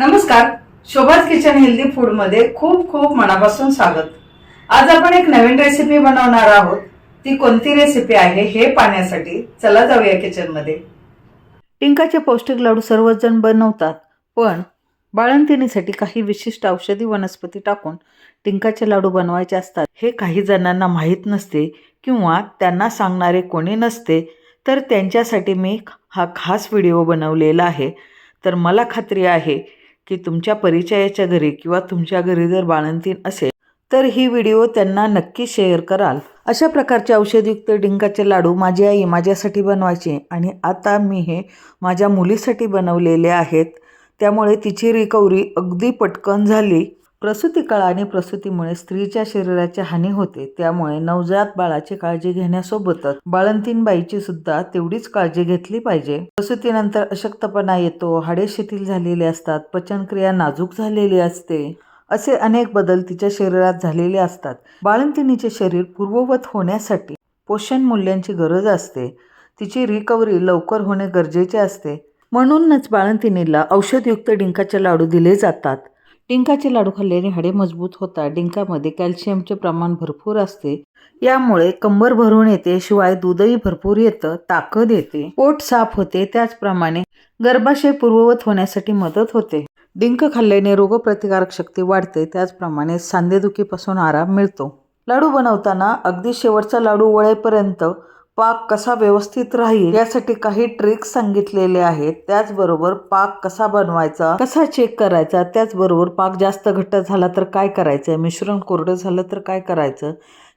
नमस्कार. शोभाज kitchen healthy फूडमध्ये खूप खूप मनापासून स्वागत. आज आपण एक नवीन रेसिपी बनवणार आहोत. ती कोणती रेसिपी आहे हे पाहण्यासाठी चला जाऊया किचनमध्ये. टिंकाचे पौष्टिक लाडू सर्वच जण बनवतात पण बाळंतिणीसाठी काही विशिष्ट औषधी वनस्पती टाकून टिंकाचे लाडू बनवायचे असतात. हे काही जणांना माहीत नसते किंवा त्यांना सांगणारे कोणी नसते तर त्यांच्यासाठी मी हा खास व्हिडिओ बनवलेला आहे. तर मला खात्री आहे की तुमच्या परिचयाच्या घरी किंवा तुमच्या घरी जर बाळंतीण असेल तर ही व्हिडिओ त्यांना नक्की शेअर कराल. अशा प्रकारचे औषधयुक्त डिंकाचे लाडू माझी आई माझ्यासाठी बनवायची आणि आता मी हे माझ्या मुलीसाठी बनवलेले आहेत. त्यामुळे तिची रिकव्हरी अगदी पटकन झाली. प्रसूती काळ आणि प्रसूतीमुळे स्त्रीच्या शरीराची हानी होते. त्यामुळे नवजात बाळाची काळजी घेण्यासोबतच बाळंतीनबाईची सुद्धा तेवढीच काळजी घेतली पाहिजे. प्रसूतीनंतर अशक्तपणा येतो हाडे शिथिल झालेले असतात पचनक्रिया नाजूक झालेली असते असे अनेक बदल तिच्या शरीरात झालेले असतात. बाळंतिणीचे शरीर पूर्ववत होण्यासाठी पोषण मूल्यांची गरज असते. तिची रिकव्हरी लवकर होणे गरजेचे असते. म्हणूनच बाळंतिणीला औषधयुक्त डिंकाचे लाडू दिले जातात. डिंकाचे लाडू खाल्ल्याने हाडे मजबूत होतात. डिंकामध्ये कॅल्शियमचे प्रमाण भरपूर असते. यामुळे कंबर भरून येते शिवाय दूधही भरपूर येतं ताकद येते. पोट साफ होते त्याचप्रमाणे गर्भाशय पूर्ववत होण्यासाठी मदत होते. डिंक खाल्ल्याने रोगप्रतिकारक शक्ती वाढते त्याचप्रमाणे सांधेदुखीपासून आराम मिळतो. लाडू बनवताना अगदी शेवटचा लाडू वळेपर्यंत पाक कसा व्यवस्थित राहील यासाठी काही ट्रिक्स सांगितलेले आहेत. त्याचबरोबर पाक कसा बनवायचा कसा चेक करायचा त्याचबरोबर पाक जास्त घट्ट झाला तर काय करायचं मिश्रण कोरडं झालं तर काय करायचं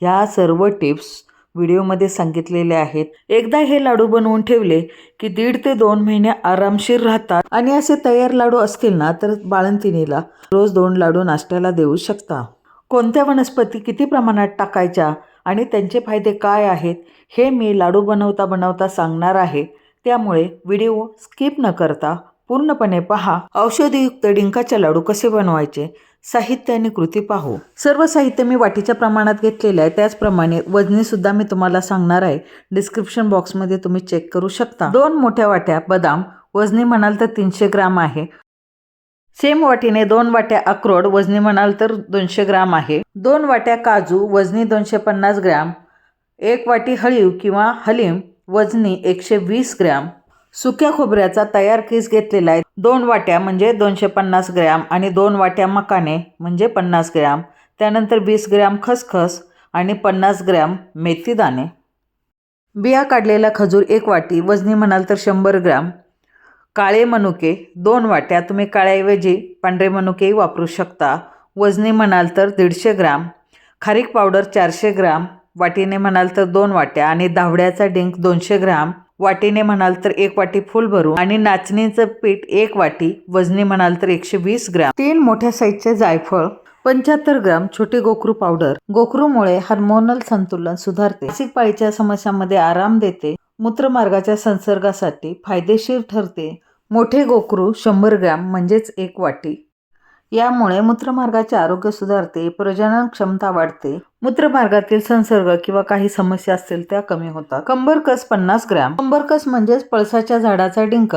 ह्या सर्व टिप्स व्हिडिओमध्ये सांगितलेले आहेत. एकदा हे लाडू बनवून ठेवले की दीड ते दोन महिने आरामशीर राहतात. आणि असे तयार लाडू असतील ना तर बाळंतिणीला रोज दोन लाडू नाश्त्याला देऊ शकता. कोणत्या वनस्पती किती प्रमाणात टाकायच्या आणि त्यांचे फायदे काय आहेत हे मी लाडू बनवता बनवता सांगणार आहे. त्यामुळे व्हिडिओ स्किप न करता पूर्णपणे पहा. औषधीयुक्त डिंकाचे लाडू कसे बनवायचे? साहित्य आणि कृती पाहू. सर्व साहित्य मी वाटीच्या प्रमाणात घेतलेले आहे. त्याचप्रमाणे वजनीसुद्धा मी तुम्हाला सांगणार आहे. डिस्क्रिप्शन बॉक्समध्ये तुम्ही चेक करू शकता. दोन मोठ्या वाट्या बदाम. वजनी म्हणाल तर तीनशे ग्राम आहे. सेम वाटीने दोन वाट्या अक्रोड वजनी म्हणाल तर दोनशे ग्राम आहे. दोन वाट्या काजू वजनी दोनशे पन्नास ग्रॅम एक वाटी हळीव किंवा हलीम वजनी एकशे वीस ग्रॅम. सुक्या खोबऱ्याचा तयार किस घेतलेला आहे. दोन वाट्या म्हणजे दोनशे पन्नास ग्रॅम आणि दोन वाट्या मकाने म्हणजे पन्नास ग्रॅम त्यानंतर वीस ग्रॅम खसखस आणि पन्नास ग्रॅम मेथीदाणे. बिया काढलेला खजूर एक वाटी वजनी म्हणाल तर शंभर ग्रॅम. काळे मनुके दोन वाट्या तुम्ही काळ्याऐवजी पांढरे मनुकेही वापरू शकता. वजनी म्हणाल तर दीडशे ग्राम खारीक पावडर चारशे ग्राम वाटीने म्हणाल तर दोन वाट्या आणि धावड्याचा डिंक दोनशे ग्राम वाटीने म्हणाल तर एक वाटी फुल भरून आणि नाचणीचं पीठ एक वाटी वजनी म्हणाल तर एकशे वीस ग्राम. तीन मोठ्या साईजचे जायफळ पंच्याहत्तर ग्राम छोटी गोखरू पावडर. गोखरूमुळे हार्मोनल संतुलन सुधारते. मासिक पाळीच्या समस्यांमध्ये आराम देते. मूत्रमार्गाच्या संसर्गासाठी फायदेशीर ठरते. मोठे गोकरू शंभर ग्रॅम म्हणजेच एक वाटी. यामुळे मूत्रमार्गाचे आरोग्य सुधारते प्रजनन क्षमता वाढते. मूत्रमार्गातील संसर्ग किंवा काही समस्या असतील त्या कमी होतात. कंबरकस पन्नास ग्रॅम. कंबरकस म्हणजेच पळसाच्या झाडाचा डिंक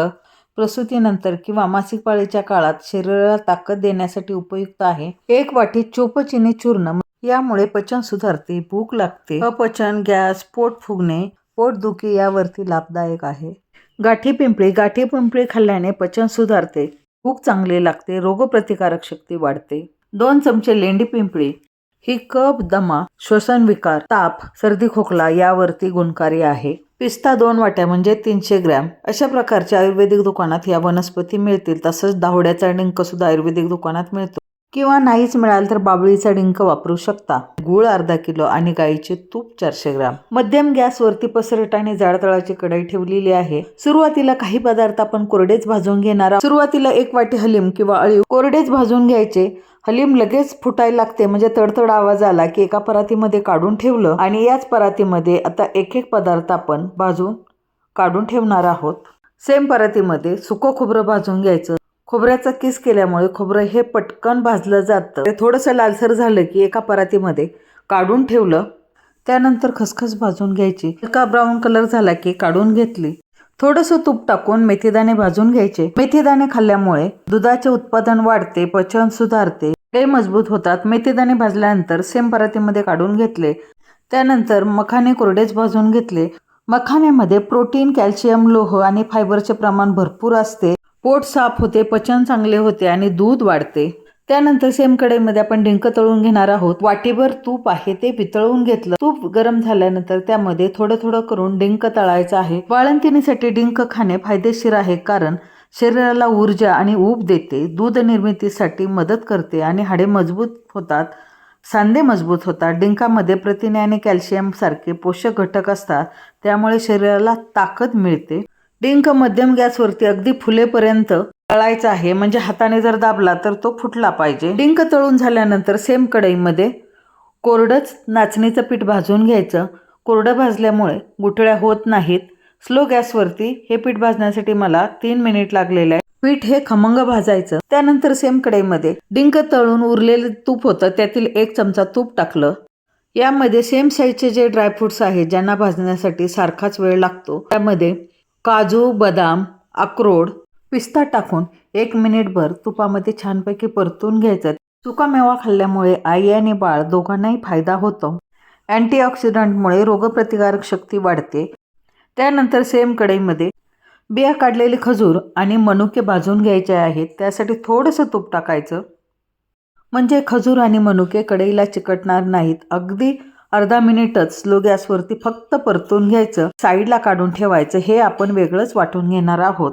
प्रसूतीनंतर किंवा मासिक पाळीच्या काळात शरीराला ताकद देण्यासाठी उपयुक्त आहे. एक वाटी चोपचिनी चूर्ण. यामुळे पचन सुधारते भूक लागते. अपचन गॅस पोट फुगणे पोटदुखी यावरती लाभदायक आहे. गाठी पिंपळी गाठी पिंपळी खाल्ल्याने पचन सुधारते भूक चांगली लागते रोगप्रतिकारक शक्ती वाढते. दोन चमचे लेंडी पिंपळी. ही कप दमा श्वसन विकार ताप सर्दी खोकला यावरती गुणकारी आहे. पिस्ता दोन वाट्या म्हणजे तीनशे ग्रॅम. अशा प्रकारच्या आयुर्वेदिक दुकानात या वनस्पती मिळतील तसंच धावड्याचा डिंक सुद्धा आयुर्वेदिक दुकानात मिळतो. किंवा नाहीच मिळाल तर बाबळीचा डिंक वापरू शकता. गूळ अर्धा किलो आणि गाईचे तूप चारशे ग्राम. मध्यम गॅसवरती पसरट आणि जाडतळाची कढई ठेवलेली आहे. सुरुवातीला काही पदार्थ आपण कोरडेच भाजून घेणार सुरुवातीला एक वाटी हलीम किंवा अळीव कोरडेच भाजून घ्यायचे. हलीम लगेच फुटायला लागते म्हणजे तडतड आवाज आला की एका परातीमध्ये काढून ठेवलं आणि याच परातीमध्ये आता एक एक पदार्थ आपण भाजून काढून ठेवणार आहोत. सेम परातीमध्ये सुकं खोबरं भाजून घ्यायचं. खोबऱ्याचा किस केल्यामुळे खोबरं हे पटकन भाजलं जातं. ते थोडंसं लालसर झालं की एका परातीमध्ये काढून ठेवलं. त्यानंतर खसखस भाजून घ्यायची. हलका ब्राऊन कलर झाला की काढून घेतली. थोडंसं तूप टाकून मेथीदाणे भाजून घ्यायचे. मेथीदाणे खाल्ल्यामुळे दुधाचे उत्पादन वाढते पचन सुधारते. ते मजबूत होतात. मेथीदाणे भाजल्यानंतर सेम परातीमध्ये काढून घेतले. त्यानंतर मखाने कोरडेच भाजून घेतले. मखाण्यामध्ये प्रोटीन कॅल्शियम लोह आणि फायबरचे प्रमाण भरपूर असते. पोट साफ होते पचन चांगले होते आणि दूध वाढते. त्यानंतर सेम कढईमध्ये आपण डिंक तळून घेणार आहोत. वाटीभर तूप आहे ते वितळवून घेतलं. तूप गरम झाल्यानंतर त्यामध्ये थोडं थोडं करून डिंक तळायचं आहे. बाळंतिणीसाठी डिंक खाणे फायदेशीर आहे कारण शरीराला ऊर्जा आणि ऊब देते. दूध निर्मितीसाठी मदत करते आणि हाडे मजबूत होतात सांधे मजबूत होतात. डिंकामध्ये प्रथिने आणि कॅल्शियम सारखे पोषक घटक असतात त्यामुळे शरीराला ताकद मिळते. डिंक मध्यम गॅसवरती अगदी फुलेपर्यंत तळायचा आहे. म्हणजे हाताने जर दाबला तर तो फुटला पाहिजे. डिंक तळून झाल्यानंतर सेम कढईमध्ये कोरडंच नाचणीचं पीठ भाजून घ्यायचं. कोरडं भाजल्यामुळे गुठळ्या होत नाहीत. स्लो गॅसवरती हे पीठ भाजण्यासाठी मला तीन मिनिट लागलेले आहे पीठ हे खमंग भाजायचं. त्यानंतर सेम कढईमध्ये डिंक तळून उरलेलं तूप होतं त्यातील एक चमचा तूप टाकलं. यामध्ये सेम साईजचे जे ड्रायफ्रुट्स आहेत ज्यांना भाजण्यासाठी सारखाच वेळ लागतो त्यामध्ये काजू बदाम अक्रोड पिस्ता टाकून एक मिनिटभर तुपामध्ये छानपैकी परतून घ्यायचं. सुका मेवा खाल्ल्यामुळे आई आणि बाळ दोघांनाही फायदा होतो. अँटीऑक्सिडंटमुळे रोगप्रतिकारक शक्ती वाढते. त्यानंतर सेम कढईमध्ये बिया काढलेले खजूर आणि मनुके भाजून घ्यायचे आहेत. त्यासाठी थोडंसं तूप टाकायचं. म्हणजे खजूर आणि मनुके कढईला चिकटणार नाहीत. अगदी अर्धा मिनिटच स्लो गॅसवरती फक्त परतून घ्यायचं साईडला काढून ठेवायचं हे आपण वेगळंच वाटून घेणार आहोत.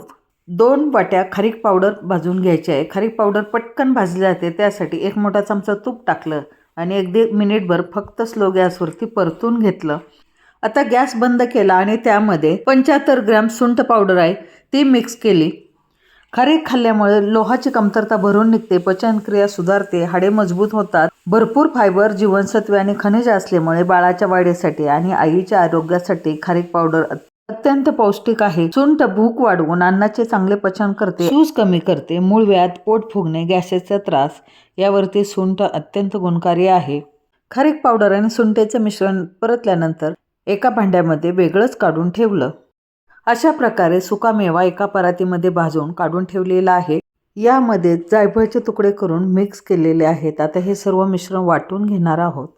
दोन वाट्या खारीक पावडर भाजून घ्यायची आहे. खारीक पावडर पटकन भाजली जाते त्यासाठी एक मोठा चमचा तूप टाकलं आणि अगदी मिनिटभर फक्त स्लो गॅसवरती परतून घेतलं. आता गॅस बंद केला आणि त्यामध्ये पंच्याहत्तर ग्रॅम सुंठ पावडर आहे ती मिक्स केली. खारीक खाल्ल्यामुळे लोहाची कमतरता भरून निघते पचनक्रिया सुधारते हाडे मजबूत होतात. भरपूर फायबर जीवनसत्वे आणि खनिज असल्यामुळे बाळाच्या वाढीसाठी आणि आईच्या आरोग्यासाठी खारीक पावडर अत्यंत पौष्टिक आहे. सुंठ भूक वाढवून अन्नाचे चांगले पचन करते. सूज कमी करते. मूळव्याध पोट फुगणे गॅसेचा त्रास यावरती सुंठ अत्यंत गुणकारी आहे. खारीक पावडर आणि सुंठेचं मिश्रण परतल्यानंतर एका भांड्यामध्ये वेगळंच काढून ठेवलं. अशा प्रकारे सुकामेवा एका परातीमध्ये भाजून काढून ठेवलेला आहे. यामध्ये जायफळचे तुकडे करून मिक्स केलेले आहेत. आता हे सर्व मिश्रण वाटून घेणार आहोत.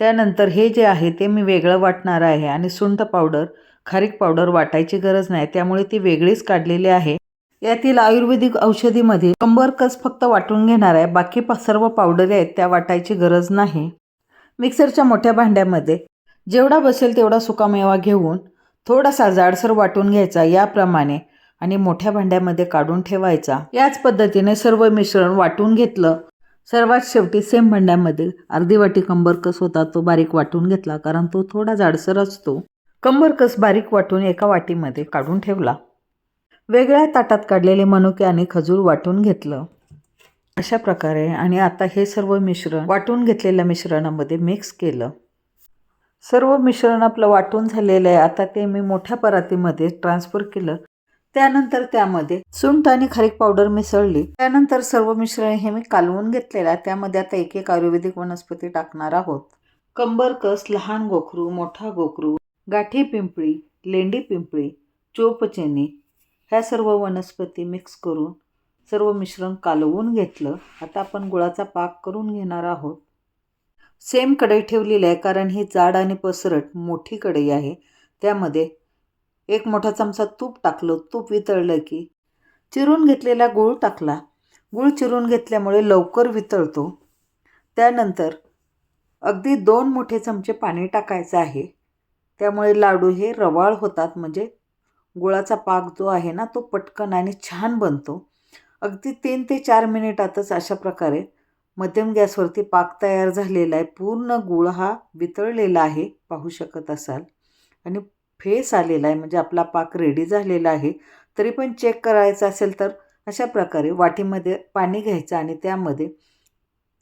त्यानंतर हे जे आहे ते मी वेगळं वाटणार आहे आणि सुंठ पावडर खारीक पावडर वाटायची गरज नाही. त्यामुळे ती वेगळीच काढलेली आहे. यातील आयुर्वेदिक औषधीमध्ये कंबरकस फक्त वाटून घेणार आहे. बाकी सर्व पावडरी आहेत त्या वाटायची गरज नाही. मिक्सरच्या मोठ्या भांड्यामध्ये जेवढा बसेल तेवढा सुकामेवा घेऊन थोडासा जाडसर वाटून घ्यायचा. याप्रमाणे आणि मोठ्या भांड्यामध्ये काढून ठेवायचा. याच पद्धतीने सर्व मिश्रण वाटून घेतलं. सर्वात शेवटी सेम भांड्यामध्ये अर्धी वाटी कंबरकस होता तो बारीक वाटून घेतला कारण तो थोडा जाडसर असतो. कंबरकस बारीक वाटून एका वाटीमध्ये काढून ठेवला. वेगळ्या ताटात काढलेले मनुके आणि खजूर वाटून घेतलं. अशा प्रकारे आणि आता हे सर्व मिश्रण वाटून घेतलेल्या मिश्रणामध्ये मिक्स केलं. सर्व मिश्रण आपलं वाटून झालेलं आहे. आता ते मी मोठ्या परातीमध्ये ट्रान्सफर केलं. त्यानंतर त्यामध्ये सुंठ आणि खारीक पावडर मिसळली. त्यानंतर सर्व मिश्रण हे मी कालवून घेतलेलं आहे त्यामध्ये आता एक एक आयुर्वेदिक वनस्पती टाकणार आहोत. कंबरकस लहान गोखरू मोठा गोखरू गाठी पिंपळी लेंडी पिंपळी चोपचेनी ह्या सर्व वनस्पती मिक्स करून सर्व मिश्रण कालवून घेतलं. आता आपण गुळाचा पाक करून घेणार आहोत. सेम कढई ठेवलेली आहे कारण ही जाड आणि पसरट मोठी कढई आहे. त्यामध्ये एक मोठा चमचा तूप टाकलं तूप वितळलं की. चिरून घेतलेला गूळ टाकला. गूळ चिरून घेतल्यामुळे लवकर वितळतो. त्यानंतर अगदी दोन मोठे चमचे पाणी टाकायचं आहे. त्यामुळे लाडू हे रवाळ होतात म्हणजे गुळाचा पाक जो आहे ना तो पटकन आणि छान बनतो. अगदी तीन ते चार मिनिटातच अशा प्रकारे मध्यम गॅसवरती पाक तयार झालेला आहे. पूर्ण गुळ हा वितळलेला आहे पाहू शकत असाल. आणि फेस आलेला आहे म्हणजे आपला पाक रेडी झालेला आहे तरी पण चेक करायचं असेल तर अशा प्रकारे वाटीमध्ये पाणी घ्यायचं आणि त्यामध्ये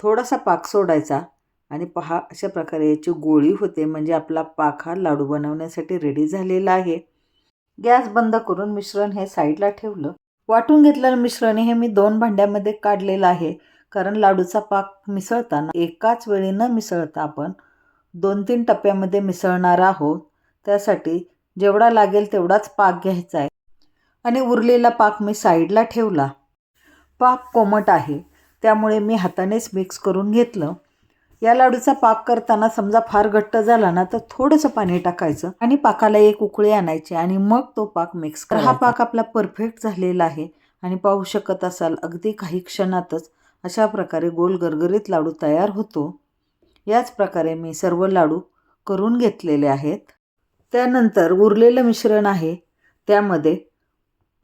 थोडासा पाक सोडायचा आणि पहा अशा प्रकारे याची गोळी होते म्हणजे आपला पाक हा लाडू बनवण्यासाठी रेडी झालेला आहे. गॅस बंद करून मिश्रण हे साईडला ठेवलं. वाटून घेतलेलं मिश्रण हे मी दोन भांड्यामध्ये काढलेलं आहे कारण लाडूचा पाक मिसळताना एकाच वेळी न मिसळता आपण दोन तीन टप्प्यामध्ये मिसळणार आहोत. त्यासाठी जेवढा लागेल तेवढाच पाक घ्यायचा आहे. आणि उरलेला पाक मी साईडला ठेवला. पाक कोमट आहे. त्यामुळे मी हातानेच मिक्स करून घेतलं. या लाडूचा पाक करताना समजा फार घट्ट झाला ना तर थोडंसं पाणी टाकायचं आणि पाकाला एक उकळी आणायची आणि मग तो पाक मिक्स कर हा पाक आपला परफेक्ट झालेला आहे आणि पाहू शकत असाल अगदी काही क्षणातच अशा प्रकारे गोल गरगरीत लाडू तयार होतो. याच प्रकारे मी सर्व लाडू करून घेतलेले आहेत. त्यानंतर उरलेलं मिश्रण आहे त्यामध्ये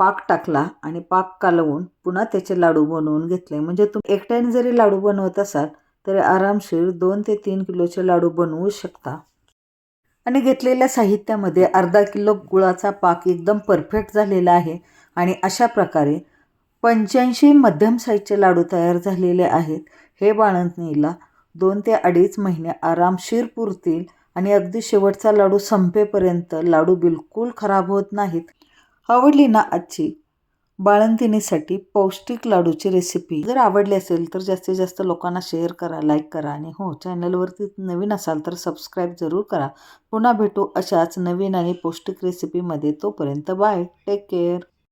पाक टाकला आणि पाक कालवून पुन्हा त्याचे लाडू बनवून घेतले. म्हणजे तुम्ही एकट्याने जरी लाडू बनवत असाल तरी आरामशीर दोन ते तीन किलोचे लाडू बनवू शकता. आणि घेतलेल्या साहित्यामध्ये अर्धा किलो गुळाचा पाक एकदम परफेक्ट झालेला आहे आणि अशा प्रकारे पंच्याऐंशी मध्यम साईजचे लाडू तयार झालेले आहेत. हे बाळंतणीला दोन ते अडीच महिने आरामशीर पुरतील आणि अगदी शेवटचा लाडू संपेपर्यंत लाडू बिलकुल खराब होत नाहीत. आवडली ना आजची? बाळंतिणीसाठी पौष्टिक लाडूची रेसिपी जर आवडली असेल तर जास्तीत जास्त लोकांना शेअर करा लाईक करा आणि हो चॅनलवरती नवीन असाल तर सबस्क्राईब जरूर करा. पुन्हा भेटू अशाच नवीन आणि पौष्टिक रेसिपीमध्ये तोपर्यंत बाय टेक केअर